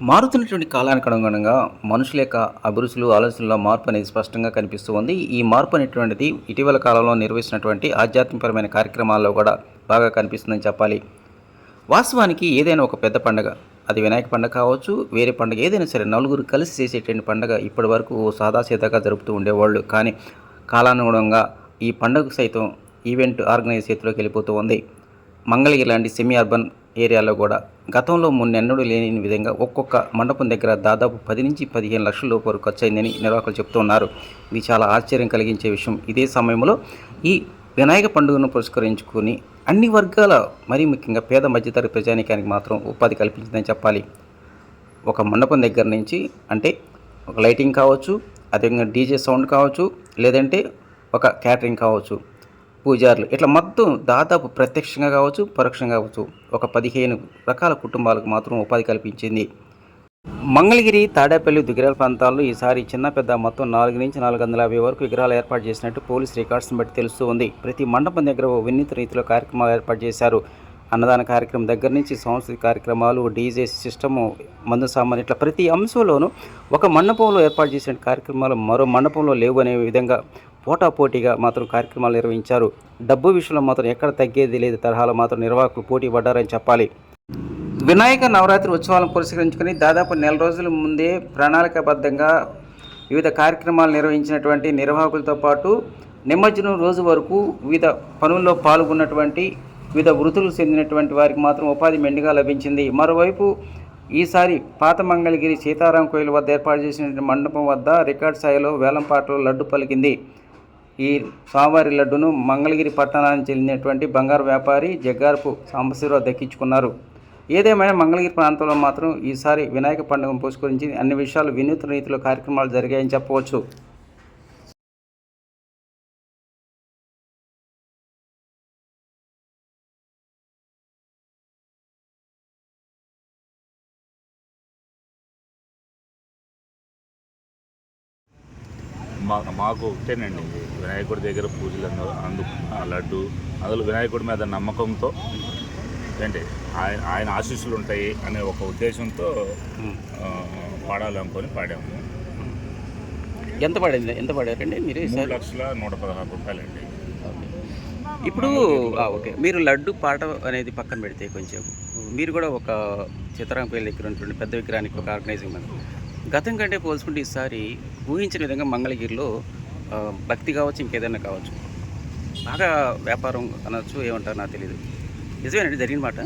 మారుతున్నటువంటి కాలానికి అనుగుణంగా మనుషుల యొక్క అభిరుచులు ఆలోచనలో మార్పు అనేది స్పష్టంగా కనిపిస్తూ ఉంది. ఈ మార్పు అనేటువంటిది ఇటీవల కాలంలో నిర్వహిస్తున్నటువంటి ఆధ్యాత్మికపరమైన కార్యక్రమాల్లో కూడా బాగా కనిపిస్తుందని చెప్పాలి. వాస్తవానికి ఏదైనా ఒక పెద్ద పండగ అది వినాయక పండగ కావచ్చు వేరే పండగ ఏదైనా సరే నలుగురు కలిసి చేసేటువంటి పండగ ఇప్పటి వరకు సాదాసీదాగా జరుపుతూ ఉండేవాళ్ళు. కానీ కాలానుగుణంగా ఈ పండుగ సైతం ఈవెంట్ ఆర్గనైజ్ చేతిలోకి వెళ్ళిపోతూ ఉంది. మంగళగిరి లాంటి సెమీ అర్బన్ ఏరియాలో కూడా గతంలో మున్నెన్నడూ లేని విధంగా ఒక్కొక్క మండపం దగ్గర దాదాపు పది నుంచి పదిహేను లక్షల లోపు వరకు ఖర్చయిందని నిర్వాహకులు చెప్తున్నారు ఇది చాలా ఆశ్చర్యం కలిగించే విషయం. ఇదే సమయంలో ఈ వినాయక పండుగను పురస్కరించుకొని అన్ని వర్గాల మరీ ముఖ్యంగా పేద మధ్యతరగతి ప్రజానికానికి మాత్రం ఉపాధి కల్పించిందని చెప్పాలి. ఒక మండపం దగ్గర నుంచి అంటే ఒక లైటింగ్ కావచ్చు అదేవిధంగా డీజే సౌండ్ కావచ్చు లేదంటే ఒక క్యాటరింగ్ కావచ్చు. పూజారులు. ఇట్లా మొత్తం దాదాపు ప్రత్యక్షంగా కావచ్చు పరోక్షంగా కావచ్చు ఒక పదిహేను రకాల కుటుంబాలకు మాత్రం ఉపాధి కల్పించింది. మంగళగిరి తాడేపల్లి దుగ్గిరాల ప్రాంతాల్లో ఈసారి చిన్న పెద్ద మొత్తం నాలుగు నుంచి నాలుగు వందల యాభై వరకు విగ్రహాలు ఏర్పాటు చేసినట్టు పోలీస్ రికార్డ్స్ని బట్టి తెలుస్తూ ఉంది. ప్రతి మండపం దగ్గర ఓ వినూత్న రీతిలో కార్యక్రమాలు ఏర్పాటు చేశారు. అన్నదాన కార్యక్రమం దగ్గర నుంచి సాంస్కృతిక కార్యక్రమాలు డీజే సిస్టము మందు సామాన్ ఇట్లా ప్రతి అంశంలోనూ ఒక మండపంలో ఏర్పాటు చేసిన కార్యక్రమాలు మరో మండపంలో లేవు అనే విధంగా పోటాపోటీగా మాత్రం కార్యక్రమాలు నిర్వహించారు. డబ్బు విషయంలో మాత్రం ఎక్కడ తగ్గేది లేదు. తరహాలో మాత్రం నిర్వాహకులు పోటీ పడ్డారని చెప్పాలి. వినాయక నవరాత్రి ఉత్సవాలను పురస్కరించుకొని దాదాపు నెల రోజుల ముందే ప్రణాళికాబద్ధంగా వివిధ కార్యక్రమాలు నిర్వహించినటువంటి నిర్వాహకులతో పాటు నిమజ్జనం రోజు వరకు వివిధ పనుల్లో పాల్గొన్నటువంటి వివిధ వృత్తులకు చెందినటువంటి వారికి మాత్రం ఉపాధి మెండుగా లభించింది. మరోవైపు ఈసారి పాత మంగళగిరి సీతారాం కోయిల వద్ద ఏర్పాటు చేసిన మండపం వద్ద రికార్డ్ స్థాయిలో వేలంపాటలో లడ్డు పలికింది. ఈ స్వామివారి లడ్డును మంగళగిరి పట్టణానికి చెందినటువంటి బంగారు వ్యాపారి జగ్గారపు సాంబశివరావు దక్కించుకున్నారు. ఏదేమైనా మంగళగిరి ప్రాంతంలో మాత్రం ఈసారి వినాయక పండుగను పురస్కరించి అన్ని విషయాలు వినూత్న రీతిలో కార్యక్రమాలు జరిగాయని చెప్పవచ్చు. మాకు ఒకటేనండి. వినాయకుడి దగ్గర పూజలు అందు అందుకున్న లడ్డు అందులో వినాయకుడి మీద నమ్మకంతో ఏంటి ఆయన ఆయన ఆశీస్సులు ఉంటాయి అనే ఒక ఉద్దేశంతో పాడాలనుకొని పాడాము. ఎంత పడింది ఎంత పడారండి మీరు మూడు లక్షల నూట పదహారు రూపాయలండి. ఇప్పుడు ఆ, ఓకే. మీరు లడ్డు పాట అనేది పక్కన పెడితే కొంచెం మీరు కూడా ఒక చిత్రాంపల్లి దగ్గర ఉన్నటువంటి పెద్ద విగ్రహానికి ఒక ఆర్గనైజింగ్ గతం కంటే పోల్చుకుంటే ఈసారి ఊహించిన విధంగా మంగళగిరిలో భక్తి కావచ్చు ఇంకేదైనా కావచ్చు. బాగా వ్యాపారం అనొచ్చు ఏమంటారు నాకు తెలియదు నిజమేనండి జరిగిన మాట?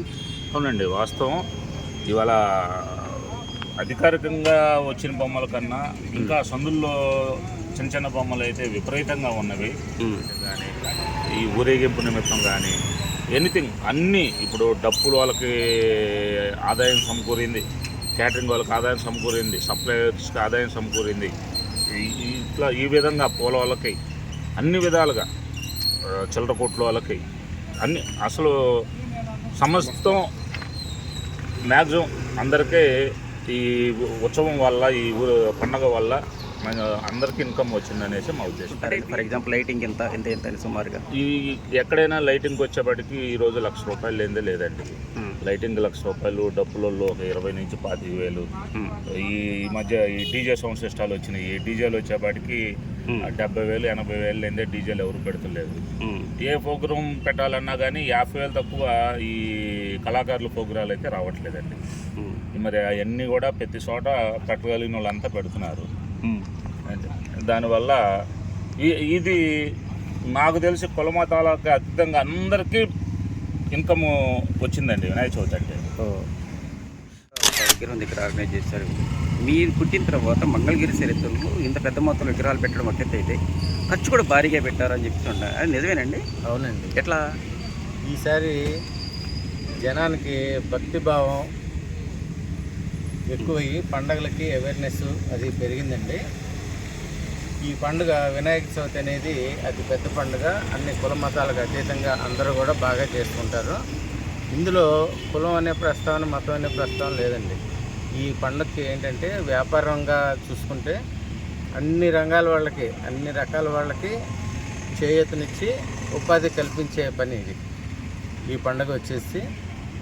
అవునండి వాస్తవం. ఇవాళ అధికారికంగా వచ్చిన బొమ్మల కన్నా ఇంకా సందుల్లో చిన్న చిన్న బొమ్మలు అయితే విపరీతంగా ఉన్నవి. కానీ ఈ ఊరేగింపు నిమిత్తం కానీ ఎనీథింగ్ అన్నీ ఇప్పుడు డప్పులు వాళ్ళకి ఆదాయం సమకూరింది క్యాటరింగ్ వాళ్ళకి ఆదాయం సమకూరింది సప్లయర్స్కి ఆదాయం సమకూరింది. ఇట్లా ఈ విధంగా పూల వాళ్ళకి అన్ని విధాలుగా చిల్లర కొట్ల వాళ్ళకి అన్ని అసలు సమస్తం మ్యాక్సిమం అందరికీ ఈ ఉత్సవం వల్ల ఈ పండగ వల్ల అందరికీ ఇన్కమ్ వచ్చింది అనేసి మా ఉద్దేశం ఫర్ ఎగ్జాంపుల్ లైటింగ్ ఎంత ఎంత ఎంత సుమారుగా ఈ ఎక్కడైనా లైటింగ్ వచ్చేప్పటికి ఈ రోజు లక్ష రూపాయలు లేదే లేదండి. లైటింగ్ లక్ష రూపాయలు డబ్బులలో ఒక ఇరవై నుంచి పాతిక వేలు. ఈ మధ్య ఈ డీజే సౌండ్ సిస్టాలు వచ్చినాయి ఈ డీజేలు వచ్చేపాటికి. డెబ్బై వేలు ఎనభై వేలు లేదే డీజేలు ఎవరు పెడతలేదు. ఏ ప్రోగ్రాం పెట్టాలన్నా కానీ యాభై వేలు తక్కువ ఈ కళాకారుల ప్రోగ్రాలు అయితే రావట్లేదండి. మరి అవన్నీ కూడా ప్రతి చోట పెట్టగలిగిన వాళ్ళంతా పెడుతున్నారు దానివల్ల ఈ- ఇది నాకు తెలిసి కులమతాలకు అతీతంగా అందరికీ ఇన్కమ్ వచ్చిందండి వినాయక చవితి అంటే. ఓ. విగ్రహం దగ్గర ఆర్గనైజ్ చేశారు. మీరు పుట్టిన తర్వాత మంగళగిరి చరిత్రలో ఇంత పెద్ద మొత్తంలో విగ్రహాలు పెట్టడం ఒక ఎత్తు అయితే ఖర్చు కూడా భారీగా పెట్టారని చెప్తుంటా అది నిజమేనండి? అవునండి. ఎట్లా? ఈసారి జనానికి భక్తిభావం ఎక్కువయ్యి పండగలకి అవేర్నెస్ అది పెరిగిందండి. ఈ పండుగ వినాయక చవితి అనేది అతి పెద్ద పండుగ. అన్ని కుల మతాలకు అతీతంగా అందరూ కూడా బాగా చేసుకుంటారు. ఇందులో కులం అనే ప్రస్తావన మతం అనే ప్రస్తావన లేదండి. ఈ పండుగకి ఏంటంటే వ్యాపారంగా చూసుకుంటే అన్ని రంగాల వాళ్ళకి అన్ని రకాల వాళ్ళకి చేయూతనిచ్చి ఉపాధి కల్పించే పని ఇది. ఈ పండుగ వచ్చేసి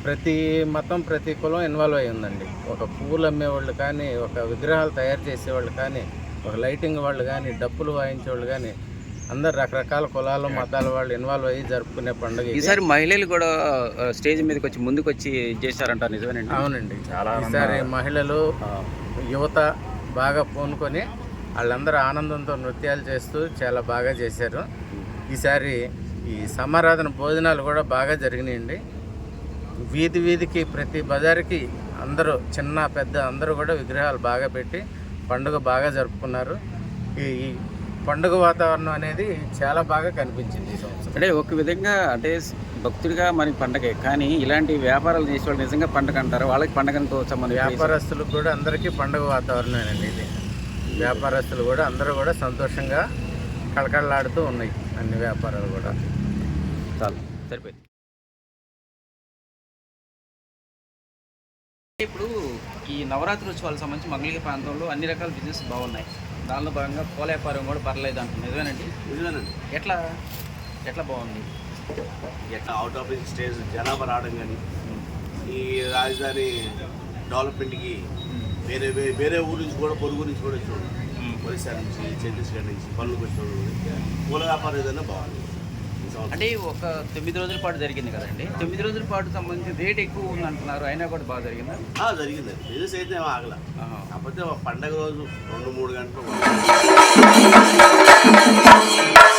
ప్రతి మతం ప్రతి కులం ఇన్వాల్వ్ అయి ఉందండి. ఒక పువ్వులు అమ్మేవాళ్ళు కానీ ఒక విగ్రహాలు తయారు చేసేవాళ్ళు కానీ ఒక లైటింగ్ వాళ్ళు కానీ డప్పులు వాయించేవాళ్ళు కానీ అందరు రకరకాల కులాలు మతాల వాళ్ళు ఇన్వాల్వ్ అయ్యి జరుపుకునే పండుగ. ఈసారి మహిళలు కూడా స్టేజ్ మీదకి వచ్చి ముందుకు వచ్చి చేశారంట నిజమేనండి? అవునండి. చాలా ఈసారి మహిళలు యువత బాగా పూనుకొని వాళ్ళందరూ ఆనందంతో నృత్యాలు చేస్తూ చాలా బాగా చేశారు. ఈసారి ఈ సమారాధన భోజనాలు కూడా బాగా జరిగినాయండి. వీధి వీధికి ప్రతి బజార్కి అందరూ చిన్న పెద్ద అందరూ కూడా విగ్రహాలు బాగా పెట్టి పండుగ బాగా జరుపుకున్నారు. ఈ పండుగ వాతావరణం అనేది చాలా బాగా కనిపించింది ఈ సంవత్సరం. అంటే ఒక విధంగా అంటే భక్తుడిగా మనకి పండగే కానీ ఇలాంటి వ్యాపారాలు చేసే వాళ్ళు నిజంగా పండగ అంటారు? వాళ్ళకి పండగ అనుకోవచ్చా మనం వ్యాపారస్తులకు కూడా అందరికీ పండుగ వాతావరణమేనండి ఇది. వ్యాపారస్తులు కూడా అందరూ కూడా సంతోషంగా కళకళలాడుతూ ఉన్నాయి అన్ని వ్యాపారాలు కూడా. చాలు సరిపోయింది. ఇప్పుడు ఈ నవరాత్రి ఉత్సవాలకు సంబంధించి మంగళగిరి ప్రాంతంలో అన్ని రకాల బిజినెస్ బాగున్నాయి. దానిలో భాగంగా పూల వ్యాపారం కూడా పర్లేదు అంటుంది నిజమేనండి? నిజమేనండి. ఎట్లా? ఎట్లా బాగుంది? ఎట్లా అవుట్ ఆఫ్ స్టేజ్ జనాభా రావడం కానీ ఈ రాజధాని డెవలప్మెంట్కి వేరే వేరే ఊరు నుంచి కూడా పొరుగు నుంచి కూడా వచ్చాడు ఒరిస్సా నుంచి ఛత్తీస్గఢ్ నుంచి పనులకు వచ్చిన పూల వ్యాపారం ఏదైనా బాగుంది. అంటే ఒక తొమ్మిది రోజుల పాటు జరిగింది కదండి. తొమ్మిది రోజుల పాటు సంబంధించి రేట్ ఎక్కువ ఉంది అంటున్నారు అయినా కూడా బాగా జరిగిందా? ఆ, జరిగిందండి బిజినెస్ అయితే ఆగల. కాకపోతే పండగ రోజు రెండు మూడు గంటలు